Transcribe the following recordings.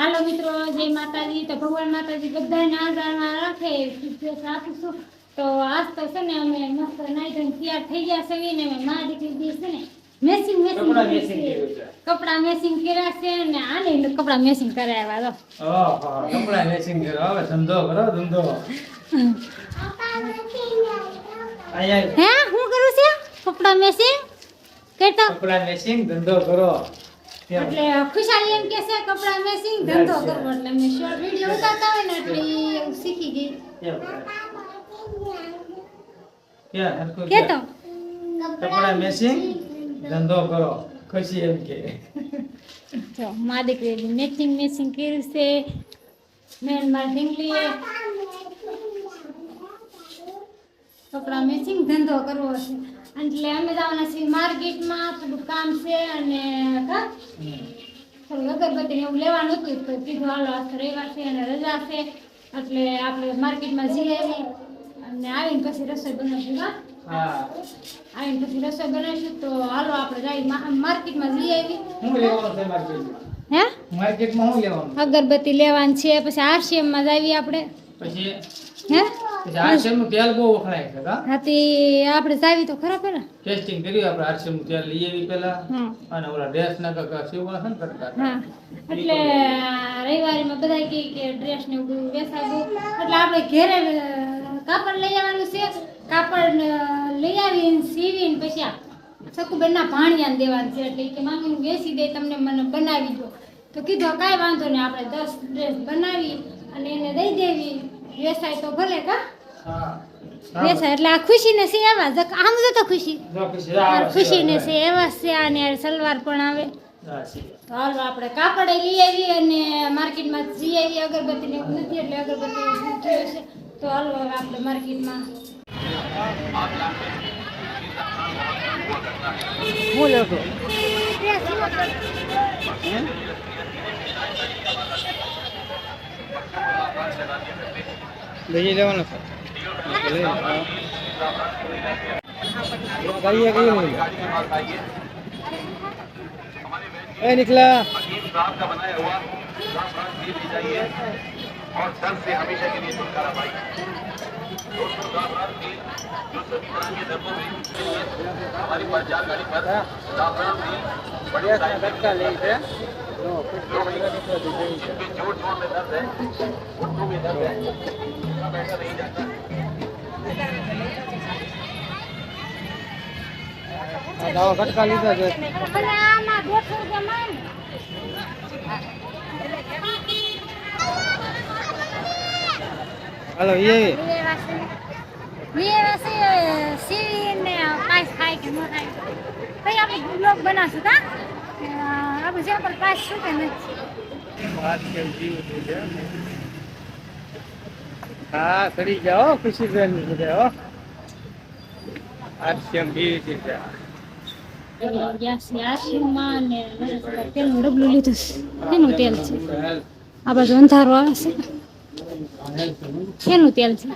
હાલો મિત્રો જય માતાજી. તો ભગવાન માતાજી બધાને આધારમાં રાખે. રાખું તો આજ તો છે ને અમે મસ્ત નાઈ ધોઈને તૈયાર થઈ ગયા છે ને અમે મા દીકરી દી છે ને મેસિંગ મેસિંગ કપડાં મેસિંગ કર્યા છે. ને આને કપડા મેસિંગ કરાવ્યા તો ઓહો, કપડાં matching કરો. હવે ધંધો કરો, ધંધો. હે હું કરું છે? કપડા મેસિંગ કેતો કપડા મેસિંગ ધંધો કરો. ત્યાં એટલે ખુશાલી એમ કે છે કપડા મેસિંગ ધંધો કરવો એટલે મેં શોર્ટ વીડિયો ઉતારતા હોય ને એટલે ઈ એવું શીખી ગઈ. ક્યાં? ક્યાં? હરખું કેતો? ક્યાં? કપડાં matching, ધંધો કરો. ખુશી એમ કે. જો મા દીકરી મેચિંગ મેચિંગ કર્યું છે. મેન માર ઢીંગલીએ કપડા મેચિંગ ધંધો કરવો છે. એટલે અમે જવાના છીએ માર્કેટમાં થોડું કામ છે અને થોડું અગરબત્તી એવું લેવાનું હતું તો કીધું હાલો આજ રવિવાર છે અને રજા છે. એટલે આપણે માર્કેટમાં જઈએ અને આવીને પછી રસોઈ બનાવીશું હા? હા. આવીને પછી રસોઈ બનાવીશું તો હાલો આપણે જઈ માર્કેટમાં જઈ આવી હું લેવાનું છે માર્કેટમાં? હે? માર્કેટમાં હું લેવાનું? અગરબત્તી લેવાની છે પછી આરસીએમમાં જ આવીએ આપણે. પછી હે? તેલ બહુ વખણાય છે કા? આપણે સાવી તો ખરા પેલા? ટેસ્ટિંગ કર્યું આપણે આરસીએમ તેલ લઈ આવી પેલા અને ઓલા ડ્રેસ ના કાકા સીવવા છે ને હા. એટલે રવિવારીમાં બધા કહે કે ડ્રેસ ને બધું વેચાવું એટલે આપણે ઘેરે કાપડ લઈ આવવાનું છે. કાપડ લઈ આવીને સીવીને પછી આ સકુબેનના ભાણિયાને દેવાનું છે. એટલે કે મામી હું દે તમને મને બનાવી દો. તો કીધું કાંઈ વાંધો નહીં આપણે દસ ડ્રેસ બનાવી અને એને દઈ દેવી. વેચાય તો ભલે કા વેસાય એટલે આ ખુશીને છે એમાં આમ જો તો ખુશી ખુશી ને છે એવા છે અને સલવાર પણ આવે. તો હાલો આપણે કાપડ લઈ આવી અને માર્કેટમાં જઈ આવી અગરબત્તી ને એવું નથી એટલે અગરબત્તી છે તો હાલો હવે આપણે માર્કેટમાં भेजिए देवा ना सर। गाड़ी है कहीं नहीं ए निकला। और सर से हमेशा के लिए छुटकारा पाई जो सभी तरह के धर्मों में। हमारी पास जान गाड़ी पर बढ़िया तेल बड़ी साइज में ધક્કા લે છે जिसमें जोड़ जोड़ में दर्द है घुटनों में दर्द है इतना बैठा नहीं जाता આ દાવા કટકા લીધા છે આમાં દોઢસો રૂપિયા માંગ હાલો એ સીવીને પાસ થાય કે ન થાય પછી આપણે બ્લોગ બનાવશું કા જ્યાં પર પાસ શું કે નથી હા કરી જાઓ ખુશી બેન બધા હો આરસીએમ બીવી છે ગયા છે આશીમાં ને તેલનું ડબલું લીધું છે. એનું તેલ છે? આ બાજુ અંધારો આવે છે. શેનું તેલ છે?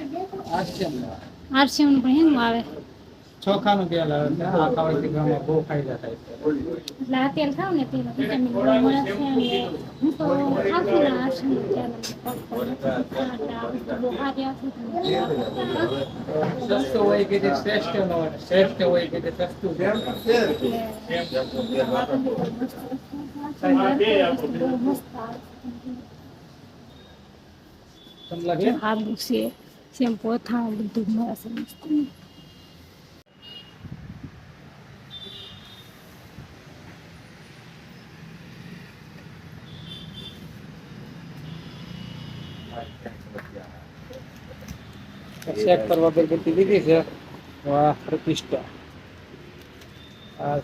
આરસીએમનું પણ એનું આવે. ચોખાનું તેલ આવે છે. આ ખાવાથી ગામમાં બહુ ફાયદા થાય છે. એટલે આ તેલ ખાવ ને તેલ વિટામિન મળે છે અને હું તો ને સસ્તું હોય કે શ્રેષ્ઠ ન હોય શ્રેષ્ઠ હોય કે સસ્તું તમને લાગે? આબુ છે શેમ્પુ પોથા બધું મળે છે. ચેક કરવા અગરબત્તી લીધી છે. વાહ પ્રતિષ્ઠા. આ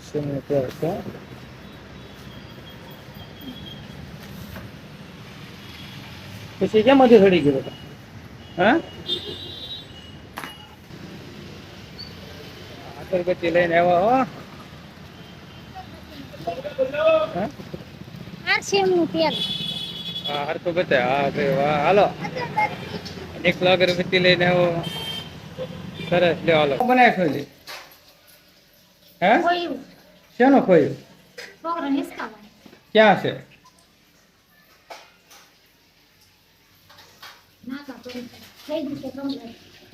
તેલ છે પછી કેમ હજી સડી ગયો હતો? હા? અગરબત્તી લઈને આવ્યા હો. હા? આરસીએમનું તેલ હા હરકો બતાય. હા ભાઈ વાહ. હાલો. એકલો અગરબત્તી લઈને આવો. સરસ લે હાલો. બનાવી ખોલી હે? શેનો ખોયું ક્યાં છે.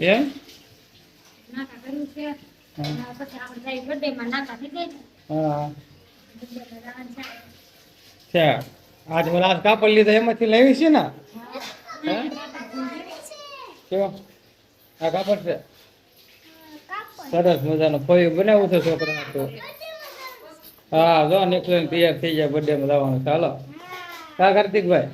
એમ? આજ હું આજ કાપડ લીધા એમાંથી લેવી છે ને? કેવો? આ કાપડ છે? સરસ મજાનો. ફોઈ બનાવું છે છોકરા તો? હા જો નીકળીને તૈયાર થઈ જાય બર્થડે માં જવાનું ચાલો. કા કાર્તિકભાઈ.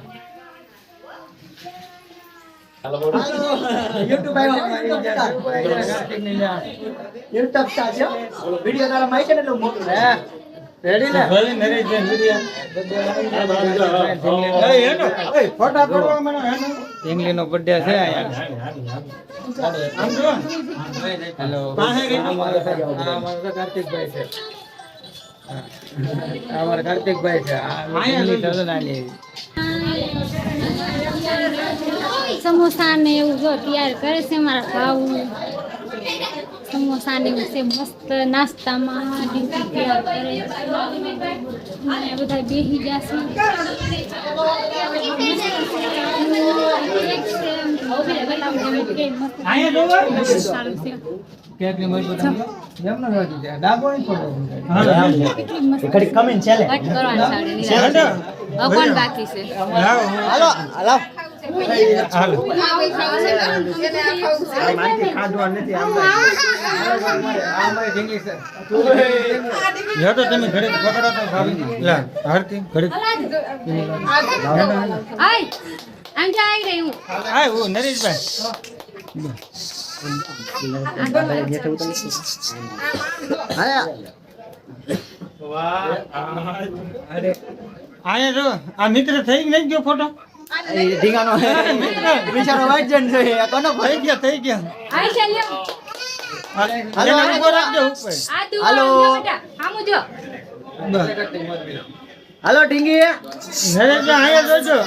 ફોટા પડવા મને ઇંગ્લી નો બર્થડે છે હેલો કાર્તિકભાઈ છે. અમારા કાર્તિકભાઈ. સમોસા ને એવું જો તૈયાર કરે છે મારા ભાવ સમોસા ને એવું છે મસ્ત નાસ્તામાં તૈયાર કરે બધા બેસી જશે બાકી છે હાલો. હાલો. તો તમે ઘરે પકડો તો લા હારતી ઘરે આય આમ જા રહી હું આ હું નરેશભાઈ. અરે આયા જો આ મિત્ર થઈ નહીં ગયો ફોટો? ઢીંગાનો બિચારો છે કોનો થઈ ગયા થઈ ગયો. આય ચાલ્યો. હાલો, તું હાલો. જો બેટા આમ જો હાલો ઢીંગી નરેશભાઈ આયા જોજો.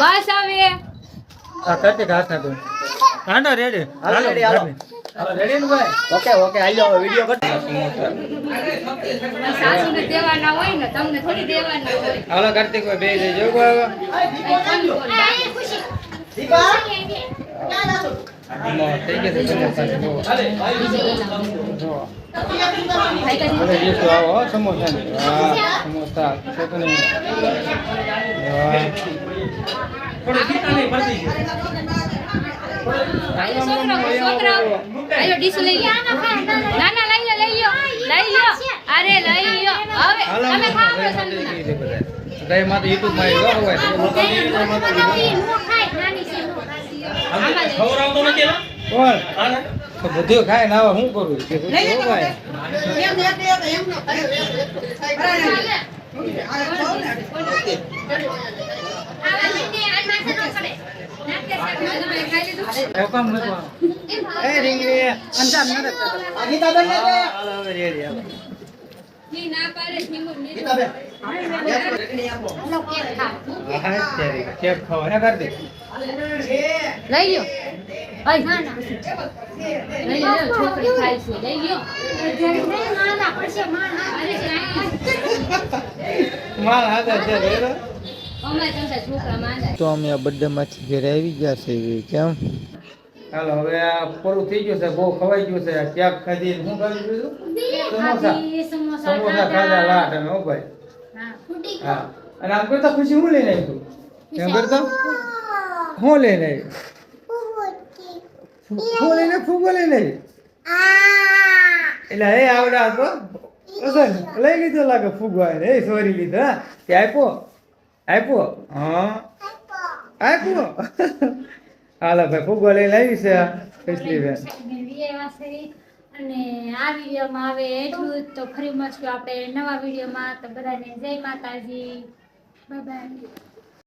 બસ હવે. આ કાર્તિક હાથ આપો. હાંડો રેડી હાલો રેડી હાલો. હાલો રેડી ને ભાઈ? ઓકે ઓકે હાલો વિડિયો કટ સાસુને દેવાના હોય ને તમને થોડી દેવાના હોય. હાલો કાર્તિકભાઈ બે જજો બાબા આમાં થઈ ગયા છે સમોસા ને જુઓ. જુઓ. દિવસો આવો હો, સમોસા ને. સમોસા. આયો છોકરાઓ છોકરાઓ આયો ડીશ ના ના લઈ લ્યો લઈ લ્યો. અરે લઈ લ્યો. હવે હાલો, તમે ખાઓ બધા. છો બધા. ખાય ના શું કરું? છે લઈ અરે માલ હાથે તો અમે આ બર્થડે માંથી ઘરે આવી ગયા છે કેમ હાલો હવે આ પૂરું થઈ ગયું છે બહુ ખવાઈ ગયું છે આ ક્યાંક ખાધી શું ખાધી બીજું? સમોસા. સમોસા ખાધા. લા તમે હો ભાઈ. હા. અને આમ કરતા ખુશી હું લઈને આવ્યું એમ કરતા? હું લઈને હું લઈને ફૂગો લઈને આવ્યું? એટલે હે આવડા તો લઈ લીધો લાગે ફૂગો એ સોરી લીધો હા. તે આપ્યો. આપ્યો? હા. આપ્યો? હાલો ભાઈ, ફૂગો લઈને આવી છે કૃષ્ણી બેન. અને આ વિડીયોમાં આવે એટલું જ. તો ફરી મળશું આપણે નવા વિડીયોમાં. તો બધાને જય માતાજી. Bye bye.